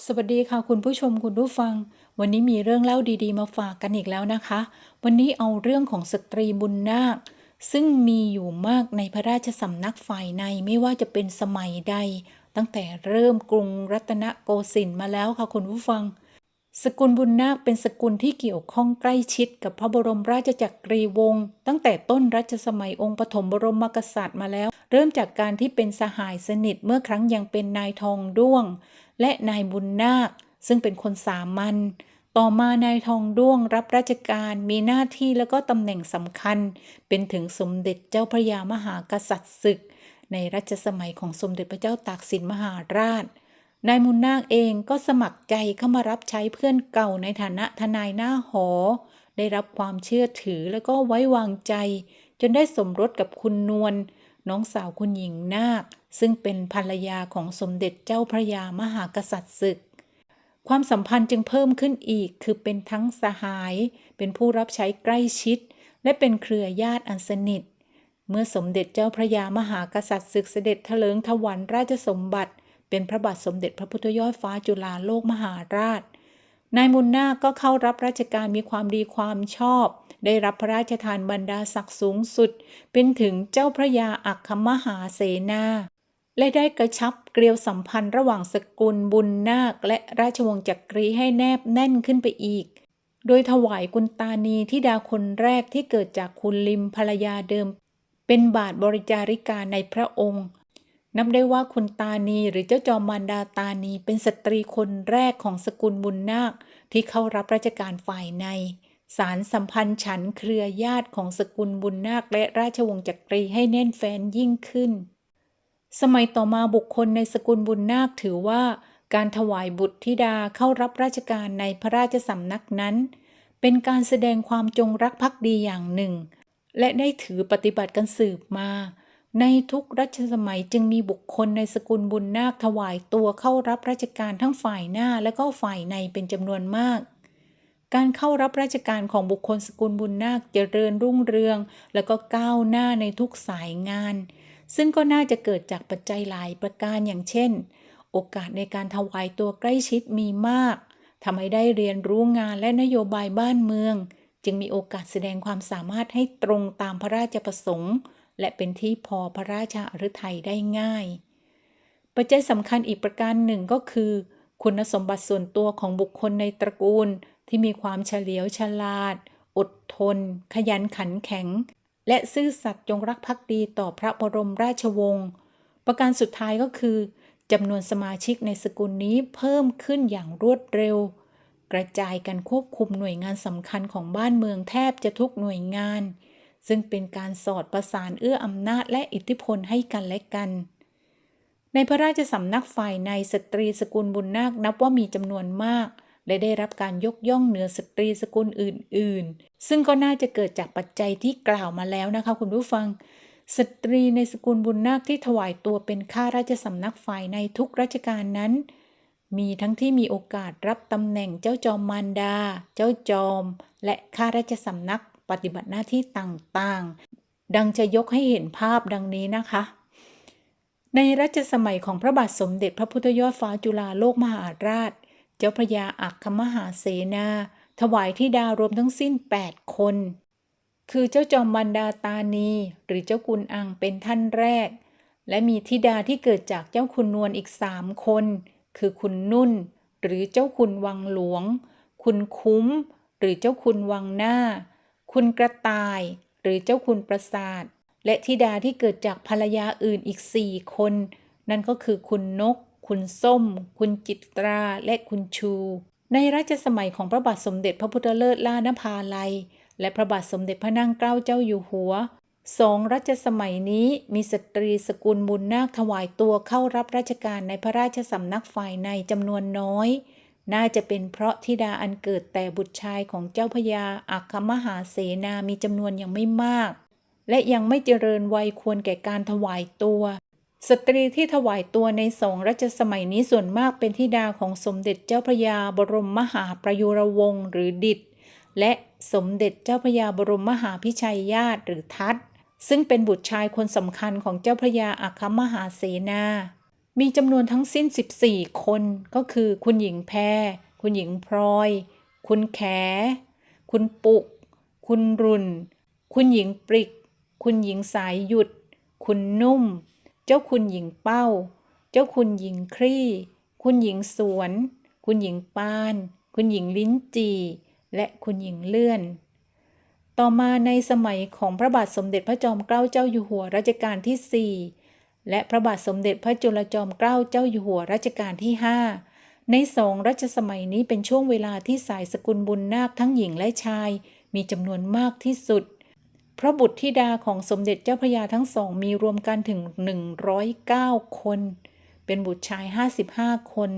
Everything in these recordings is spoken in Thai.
สวัสดีค่ะคุณผู้ชมคุณผู้ฟัง วันนี้มีเรื่องเล่าดีๆ มาฝากกันอีกแล้วนะคะ วันนี้เอาเรื่องของสตรีบุญนาค ซึ่งมีอยู่มากในพระราชสำนักฝ่ายในไม่ว่าจะเป็นสมัยใด ตั้งแต่เริ่มกรุงรัตนโกสินทร์มาแล้วค่ะคุณผู้ฟัง สกุลบุญนาคเป็นสกุลที่เกี่ยวข้องใกล้ชิดกับพระบรมราชจักรีวงศ์ตั้งแต่ต้นรัชสมัยองค์ปฐมบรมกษัตริย์มาแล้ว เริ่มจากการที่เป็นสหายสนิทเมื่อครั้งยังเป็นนายทองด้วง และนายบุญนาค ซึ่งเป็นคนสามัญต่อมานายทองด้วงรับราชการมีหน้าที่แล้วก็ตำแหน่งสำคัญ เป็นถึงสมเด็จเจ้าพระยามหากษัตริย์ศึก ในรัชสมัยของสมเด็จพระเจ้าตากสินมหาราช นายมุนนาคเองก็สมัครใจเข้ามารับใช้เพื่อนเก่าในฐานะทนายหน้าหอ ได้รับความเชื่อถือแล้วก็ไว้วางใจ จนได้สมรสกับคุณนวล น้องสาวคุณหญิงนาค ซึ่งเป็นภรรยาของสมเด็จเจ้าพระยามหากษัตริย์ศึก ความสัมพันธ์จึงเพิ่มขึ้นอีกคือเป็นทั้งสหาย เป็นผู้รับใช้ใกล้ชิด และเป็นเครือญาติอันสนิท เมื่อสมเด็จเจ้าพระยามหากษัตริย์ศึกเสด็จเถลิงถวัลย์ราชสมบัติ เป็นพระบาทสมเด็จพระพุทธยอดฟ้าจุฬาโลกมหาราช นายมุนนาคก็เข้ารับราชการมีความดีความชอบ ได้รับพระราชทานบรรดาศักดิ์สูงสุด เป็นถึงเจ้าพระยาอัคคมหาเสนาและได้กระชับเกลียวสัมพันธ์ระหว่างสกุลบุญนาค และราชวงศ์จักรีให้แนบแน่นขึ้นไปอีก โดยถวายกุณตานีที่ดาคนแรกที่เกิดจากคุณลิมภรรยาเดิม เป็นบาทบริจาริกาในพระองค์ นับได้ว่าคุณตานีหรือเจ้าจอมมารดาตานีเป็นสตรีคนแรกของสกุลบุญนาคที่เข้ารับราชการฝ่ายใน สารสัมพันธ์ฉันเครือญาติของสกุลบุญนาคและราชวงศ์จักรีให้แน่นแฟ้นยิ่งขึ้น สมัยต่อมาบุคคลในสกุลบุญนาคถือว่า การถวายบุตรธิดาเข้ารับราชการในพระราชสำนักนั้น เป็นการแสดงความจงรักภักดีอย่างหนึ่ง และได้ถือปฏิบัติกันสืบมา ในทุกรัชสมัยจึงมีบุคคลในสกุลบุญนาคถวายตัวเข้ารับราชการทั้งฝ่ายหน้าและก็ฝ่ายในเป็นจำนวนมาก การเข้ารับราชการของบุคคลสกุลบุญนาคเจริญรุ่งเรือง และก็ก้าวหน้าในทุกสายงาน ซึ่งก็น่าจะเกิดจากปัจจัยหลายประการอย่างเช่น โอกาสในการถวายตัวใกล้ชิดมีมากทำให้ได้เรียนรู้งานและนโยบายบ้านเมือง จึงมีโอกาสแสดงความสามารถให้ตรงตามพระราชประสงค์ และเป็นที่พอพระราชาฤทัยได้ง่าย ปัจจัยสำคัญอีกประการหนึ่งก็คือ คุณสมบัติส่วนตัวของบุคคลในตระกูลที่มีความเฉลียวฉลาด อดทน ขยันขันแข็ง และซื่อสัตย์จงรักภักดีต่อพระบรมราชวงศ์ประการสุดท้ายก็คือจำนวนสมาชิกในสกุลนี้เพิ่มขึ้นอย่างรวดเร็ว กระจายกันควบคุมหน่วยงานสำคัญของบ้านเมืองแทบจะทุกหน่วยงาน ซึ่งเป็นการสอดประสานเอื้ออำนาจและอิทธิพลให้กันและกัน ในพระราชสำนักฝ่ายในสตรีสกุลบุญนาคนับว่ามีจำนวนมาก และได้รับการยกย่องเหนือสตรีสกุลอื่น ๆ ซึ่งก็น่าจะเกิดจากปัจจัยที่กล่าวมาแล้วนะคะคุณผู้ฟัง สตรีในสกุลบุญนาคที่ถวายตัวเป็นข้าราชสำนักฝ่ายในทุกราชการนั้นมีทั้งที่มีโอกาสรับตำแหน่งเจ้าจอมมารดา เจ้าจอม และข้าราชสำนัก ปฏิบัติหน้าที่ต่างๆ ดังจะยกให้เห็นภาพดังนี้นะคะ ในรัชสมัยของพระบาทสมเด็จพระพุทธยอดฟ้าจุฬาโลกมหาราช เจ้าพระยาอัคคมหาเสนา ถวายที่ดารวมทั้งสิ้น 8 คน คือเจ้าจอมมันดาตานี หรือเจ้ากุลอังเป็นท่านแรก และมีธิดาที่เกิดจากเจ้าคุณนวลอีกสามคน คือคุณนุ่น หรือเจ้าคุณวังหลวง คุณคุ้ม หรือเจ้าคุณวังหน้า คุณกระต่าย หรือเจ้าคุณประสาท และธิดาที่เกิดจากภรรยาอื่นอีกสี่คน นั่นก็คือคุณนก คุณส้ม คุณจิตรา และคุณชู ในรัชสมัยของพระบาทสมเด็จพระพุทธเลิศล่านภาลัย และพระบาทสมเด็จพระนั่งเกล้าเจ้าอยู่หัวสองรัชสมัยนี้มีสตรีสกุลบุญนาคถวายตัวเข้ารับราชการในพระราชสำนักฝ่ายในจำนวนน้อย น่าจะเป็นเพราะธิดาอันเกิดแต่บุตรชายของเจ้าพญาอัคมหาเสนามีจำนวนยังไม่มาก และยังไม่เจริญวัยควรแก่การถวายตัว สตรีที่ถวายตัวในสองรัชสมัยนี้ส่วนมากเป็นธิดาของสมเด็จเจ้าพระยาบรมมหาประยุรวงศ์หรือดิษฐ์และสมเด็จเจ้าพระยาบรมมหาพิชัยญาติหรือทัตซึ่งเป็นบุตรชายคนสำคัญของเจ้าพระยาอัคมหาเสนา มีจำนวนทั้งสิ้น 14 คนก็คือคุณหญิงแพรคุณหญิงพลอย คุณแข คุณปุก คุณรุน คุณหญิงปริก คุณหญิงสายหยุด คุณนุ่ม เจ้าคุณหญิงเป้า เจ้าคุณหญิงคลี่ คุณหญิงสวน คุณหญิงปาน คุณหญิงลิ้นจี และคุณหญิงเลื่อน ต่อมาในสมัยของพระบาทสมเด็จพระจอมเกล้าเจ้าอยู่หัวรัชกาลที่4 และพระบาทสมเด็จพระจุลจอมเกล้าเจ้าอยู่หัวรัชกาลที่ 5 ในสองรัชสมัยนี้เป็นช่วงเวลาที่สายสกุลบุญนาคทั้งหญิงและชาย มีจำนวนมากที่สุดเพราะบุตรธิดาของสมเด็จเจ้าพระยาทั้งสองมีรวมกันถึง 109 คน เป็นบุตรชาย 55 คน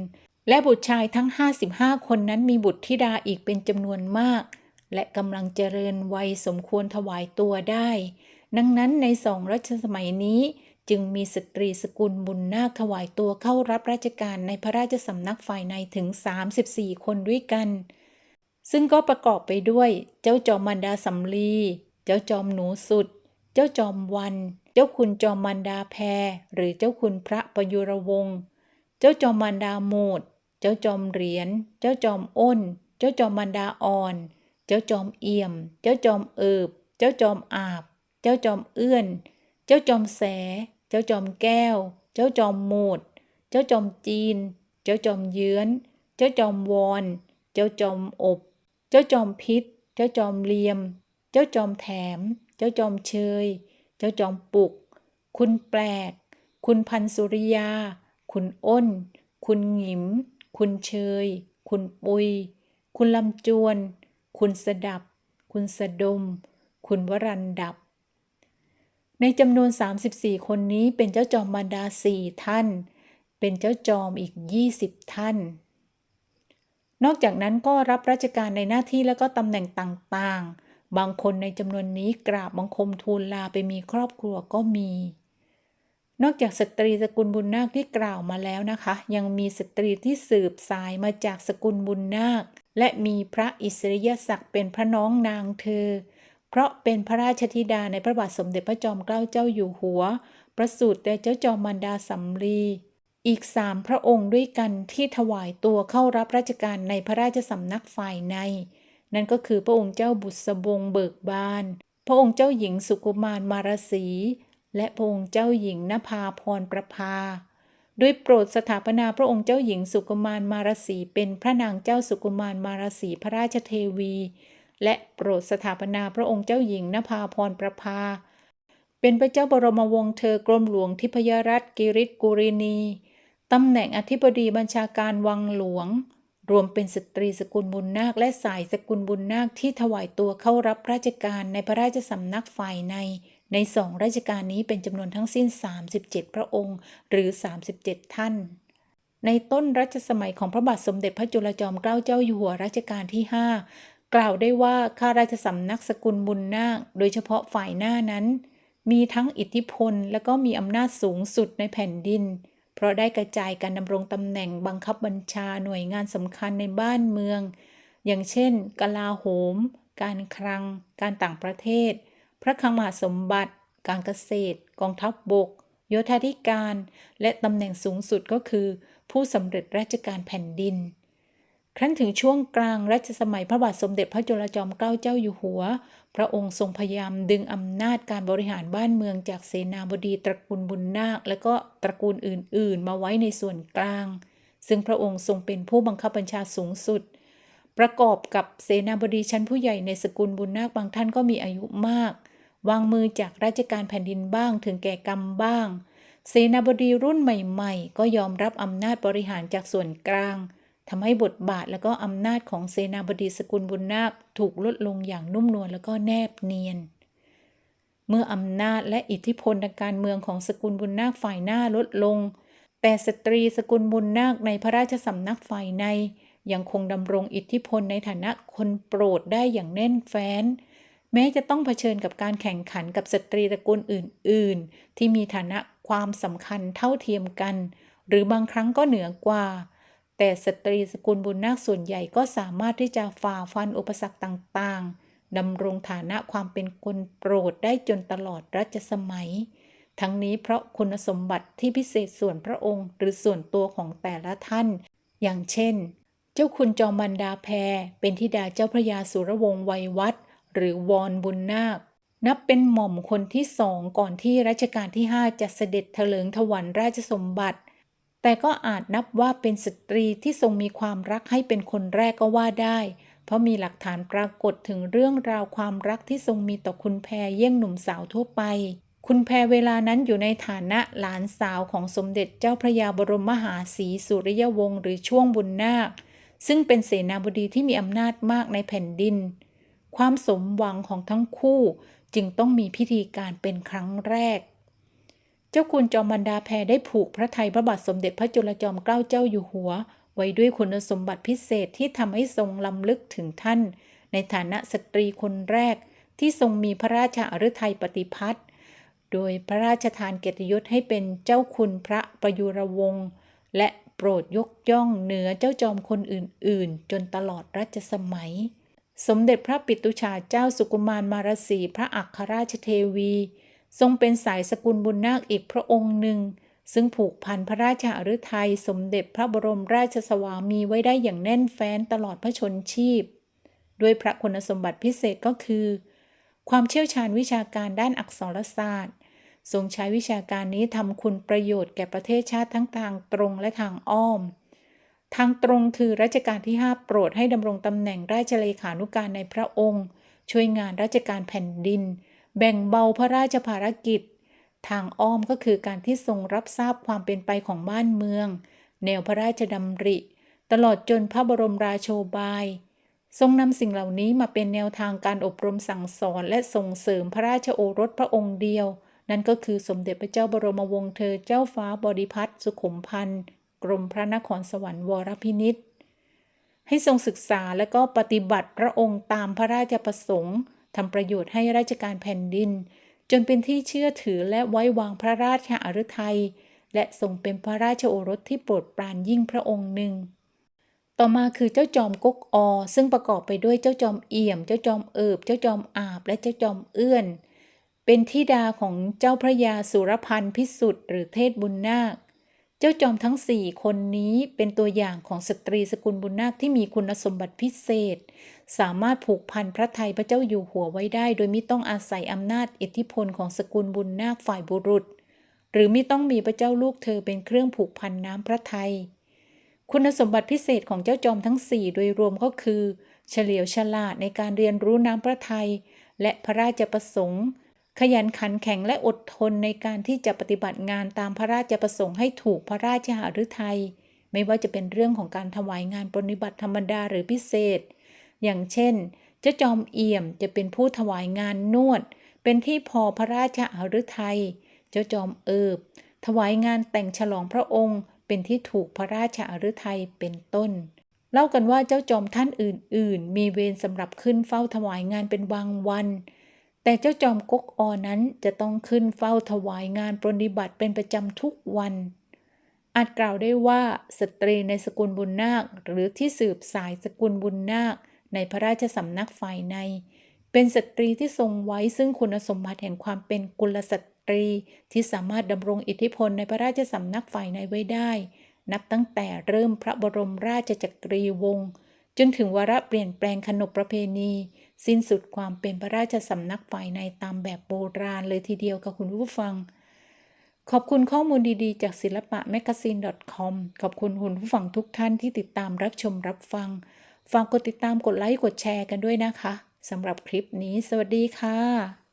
และบุตรชายทั้ง 55 คนนั้นมีบุตรธิดาอีกเป็นจำนวนมาก และกำลังเจริญวัยสมควรถวายตัวได้ ดังนั้นในสองรัชสมัยนี้ จึงมีสตรีสกุลบุญนาคถวายตัวเข้ารับราชการในพระราชสำนักฝ่ายในถึง 34 คนด้วยกัน ซึ่งก็ประกอบไปด้วย เจ้าจอมมันดาสำลี เจ้าจอมหนูสุด เจ้าจอมวัน เจ้าคุณจอมมันดาแพร หรือเจ้าคุณพระประยุรวงศ์เจ้าจอมมันดาโมด เจ้าจอมเหรียญ เจ้าจอมอ้น เจ้าจอมมันดาอ่อน เจ้าจอมเอี่ยม เจ้าจอมเอิบ เจ้าจอมอาบ เจ้าจอมเอื้อน เจ้าจอมแส จ้าจอมแก้ว เจ้าจอมโมด เจ้าจอมจีน เจ้าจอมเยื้อน เจ้าจอมวอน เจ้าจอมอบ เจ้าจอมพิษ เจ้าจอมเลียม เจ้าจอมแถม เจ้าจอมเชย เจ้าจอมปุก คุณแปลก คุณพันสุริยา คุณอ้น คุณหงิม คุณเชย คุณปุย คุณลำจวน คุณสดับ คุณสะดม คุณวรันดับ ในจำนวน 34 คนนี้เป็นเจ้าจอมมารดาสี่ท่าน เป็นเจ้าจอมอีก 20 ท่าน นอกจากนั้นก็รับราชการในหน้าที่และก็ตำแหน่งต่างๆ บางคนในจำนวนนี้กราบบังคมทูลลาไปมีครอบครัวก็มี นอกจากสตรีสกุลบุญนาคที่กล่าวมาแล้วนะคะ ยังมีสตรีที่สืบสายมาจากสกุลบุญนาค และมีพระอิสริยศักดิ์เป็นพระน้องนางเธอ เพราะเป็นพระราชธิดาในพระบาทสมเด็จพระจอมเกล้าเจ้าอยู่หัว ประสูติแต่เจ้าจอมมันดาสำลีอีกสามพระองค์ด้วยกันที่ถวายตัวเข้ารับราชการในพระราชสำนักฝ่ายใน นั่นก็คือพระองค์เจ้าบุษบงเบิกบาน พระองค์เจ้าหญิงสุกุมารมารสี และพระองค์เจ้าหญิงนภาพรประภาด้วยโปรดสถาปนาพระองค์เจ้าหญิงสุกุมารมารสีเป็นพระนางเจ้าสุกุมารมารสีพระราชเทวี และโปรดสถาปนาพระองค์เจ้าหญิงนภาพรประภา เป็นพระเจ้าบรมวงศ์เธอกรมหลวงทิพยรัตน์กิริตกุรินีตำแหน่งอธิบดีบัญชาการวังหลวง รวมเป็นสตรีสกุลบุญนาคและสายสกุลบุญนาคที่ถวายตัวเข้ารับราชการในพระราชสำนักฝ่ายใน ในสองราชการนี้เป็นจำนวนทั้งสิ้น 37 พระองค์ หรือ 37 ท่านในต้นรัชสมัยของพระบาทสมเด็จพระจุลจอมเกล้าเจ้าอยู่หัวรัชกาลที่ 5 กล่าวได้ว่าข้าราชสำนักสกุลบุญนาค โดยเฉพาะฝ่ายหน้านั้น มีทั้งอิทธิพลและก็มีอำนาจสูงสุดในแผ่นดิน เพราะได้กระจายการดำรงตำแหน่งบังคับบัญชาหน่วยงานสำคัญในบ้านเมือง อย่างเช่น กลาโหม การคลัง การต่างประเทศ พระคลังมหาสมบัติ การเกษตร กองทัพบบก โยธาธิการ และตำแหน่งสูงสุดก็คือ ผู้สำเร็จราชการแผ่นดิน ครั้นถึงช่วงกลางรัชสมัยพระบาทสมเด็จพระจุลจอมเกล้าเจ้าอยู่หัว พระองค์ทรงพยายามดึงอำนาจการบริหารบ้านเมืองจากเสนาบดีตระกูลบุญนาค และก็ตระกูลอื่น ๆ มาไว้ในส่วนกลาง ซึ่งพระองค์ทรงเป็นผู้บังคับบัญชาสูงสุด ประกอบกับเสนาบดีชั้นผู้ใหญ่ในสกุลบุญนาคบางท่านก็มีอายุมาก วางมือจากราชการแผ่นดินบ้างถึงแก่กรรมบ้าง เสนาบดีรุ่นใหม่ ๆ ก็ยอมรับอำนาจบริหารจากส่วนกลาง ทำให้บทบาทและก็อำนาจของเสนาบดีสกุลบุญนาคถูกลดลงอย่างนุ่มนวลและก็แนบเนียน เมื่ออำนาจและอิทธิพลทางการเมืองของสกุลบุญนาคฝ่ายหน้าลดลง แต่สตรีสกุลบุญนาคในพระราชสำนักฝ่ายใน ยังคงดำรงอิทธิพลในฐานะคนโปรดได้อย่างแน่นแฟ้น แม้จะต้องเผชิญกับการแข่งขันกับสตรีตระกูลอื่น ๆ ที่มีฐานะความสำคัญเท่าเทียมกัน หรือบางครั้งก็เหนือกว่า แต่สตรีสกุลบุญนาคส่วนใหญ่ก็สามารถที่จะฝ่าฟันอุปสรรคต่างๆดำรงฐานะความเป็นคนโปรดได้จนตลอดรัชสมัย ทั้งนี้เพราะคุณสมบัติที่พิเศษส่วนพระองค์ หรือส่วนตัวของแต่ละท่าน อย่างเช่น เจ้าคุณจอมบันดาแพรเป็นธิดาเจ้าพระยาสุรวงศ์วัยวัฒน์หรือวอนบุญนาค นับเป็นหม่อมคนที่สองก่อนที่รัชกาลที่ 5 จะเสด็จเถลิงถวันราชสมบัติ แต่ก็อาจนับว่าเป็นสตรีที่ทรงมีความรักให้เป็นคนแรกก็ว่าได้ เพราะมีหลักฐานปรากฏถึงเรื่องราวความรักที่ทรงมีต่อคุณแพรเยี่ยงหนุ่มสาวทั่วไป คุณแพรเวลานั้นอยู่ในฐานะหลานสาวของสมเด็จเจ้าพระยาบรมมหาศรีสุริยวงศ์หรือช่วงบุญนาค ซึ่งเป็นเสนาบดีที่มีอำนาจมากในแผ่นดิน ความสมหวังของทั้งคู่จึงต้องมีพิธีการเป็นครั้งแรก เจ้าคุณจอมบรรดาแพรได้ผูกพระไทยพระบาทสมเด็จพระจุลจอมเกล้าเจ้าอยู่หัว ไว้ด้วยคุณสมบัติพิเศษที่ทำให้ทรงลำลึกถึงท่าน ในฐานะสตรีคนแรก ที่ทรงมีพระราชาฤทัยปฏิพัทธ์โดยพระราชทานเกียรติยศให้เป็นเจ้าคุณพระประยุรวงศ์และโปรดยกย่องเหนือเจ้าจอมคนอื่น ๆ จนตลอดรัชสมัย สมเด็จพระปิตุชาเจ้าสุกุมารมารสีพระอัครราชเทวี ทรงเป็นสายสกุลบุญนาคอีกพระองค์หนึ่ง ซึ่งผูกพันพระราชาฤทัยสมเด็จพระบรมราชสวามีไว้ได้อย่างแน่นแฟ้นตลอดพระชนชีพ ด้วยพระคุณสมบัติพิเศษก็คือ ความเชี่ยวชาญวิชาการด้านอักษรศาสตร์ ทรงใช้วิชาการนี้ทำคุณประโยชน์แก่ประเทศชาติทั้งทางตรงและทางอ้อม ทางตรงคือรัชกาลที่ 5 โปรดให้ดำรงตำแหน่งราชเลขานุการในพระองค์ ช่วยงานราชการแผ่นดิน แบ่งเบาพระราชภารกิจ ทางอ้อมก็คือการที่ทรงรับทราบความเป็นไปของบ้านเมือง แนวพระราชดำริ ตลอดจนพระบรมราโชบาย ทรงนำสิ่งเหล่านี้มาเป็นแนวทางการอบรมสั่งสอนและส่งเสริมพระราชโอรสพระองค์เดียว นั่นก็คือสมเด็จพระเจ้าบรมวงศ์เธอเจ้าฟ้าบริพัตรสุขุมพันธ์กรมพระนครสวรรค์วรพินิษให้ทรงศึกษาและก็ปฏิบัติพระองค์ตามพระราชประสงค์ ทำประโยชน์ให้ราชการแผ่นดิน จนเป็นที่เชื่อถือและไว้วางพระราชาฤทัยและทรงเป็นพระราชโอรสที่โปรดปรานยิ่งพระองค์หนึ่ง ต่อมาคือเจ้าจอมกกอ ซึ่งประกอบไปด้วยเจ้าจอมเอี่ยม เจ้าจอมเอิบ เจ้าจอมอาบ และเจ้าจอมเอื้อน เป็นธิดาของเจ้าพระยาสุรพันธ์พิสุทธิ์หรือเทศบุญนาค จ้าจอมทั้งสี่คนนี้เป็นตัวอย่างของสตรีสกุลบุญนาคที่มีคุณสมบัติพิเศษ สามารถผูกพันพระไทยพระเจ้าอยู่หัวไว้ได้ โดยไม่ต้องอาศัยอำนาจอิทธิพลของสกุลบุญนาคฝ่ายบุรุษ หรือไม่ต้องมีพระเจ้าลูกเธอเป็นเครื่องผูกพันน้ำพระไทย คุณสมบัติพิเศษของเจ้าจอมทั้ง4โดยรวมก็คือ เฉลียวฉลาดในการเรียนรู้น้ำพระไทย และพระราชประสงค์ ขยันขันแข็งและอดทนในการที่จะปฏิบัติงานตามพระราชประสงค์ให้ถูกพระราชหฤทัยไม่ว่าจะเป็นเรื่องของการถวายงานปฏิบัติธรรมดาหรือพิเศษ อย่างเช่น เจ้าจอมเอี่ยมจะเป็นผู้ถวายงานนวด เป็นที่พอพระราชหฤทัย เจ้าจอมเอิบ ถวายงานแต่งฉลองพระองค์ เป็นที่ถูกพระราชาฤทัยเป็นต้น เล่ากันว่าเจ้าจอมท่านอื่น ๆ มีเวรสำหรับขึ้นเฝ้าถวายงานเป็นบางวัน แต่เจ้าจอมก๊กอนั้นจะต้องขึ้นเฝ้าถวายงานปฏิบัติเป็นประจำทุกวัน อาจกล่าวได้ว่าสตรีในสกุลบุญนาค หรือที่สืบสายสกุลบุญนาค ในพระราชสำนักฝ่ายใน เป็นสตรีที่ทรงไว้ซึ่งคุณสมบัติแห่งความเป็นกุลสตรีที่สามารถดำรงอิทธิพลในพระราชสำนักฝ่ายในไว้ได้ นับตั้งแต่เริ่มพระบรมราชจักรีวงศ์ จนถึงวาระเปลี่ยนแปลงขนบประเพณี สิ้นสุดความเป็นพระราชสำนักฝ่ายในตามแบบโบราณเลยทีเดียวค่ะคุณผู้ฟัง ขอบคุณข้อมูลดีๆ จากศิลปะแมกซีน com ขอบคุณคุณผู้ฟังทุกท่านที่ติดตามรับชมรับฟัง ฝากกดติดตามกดไลค์กดแชร์กันด้วยนะคะสำหรับคลิปนี้ สวัสดีค่ะ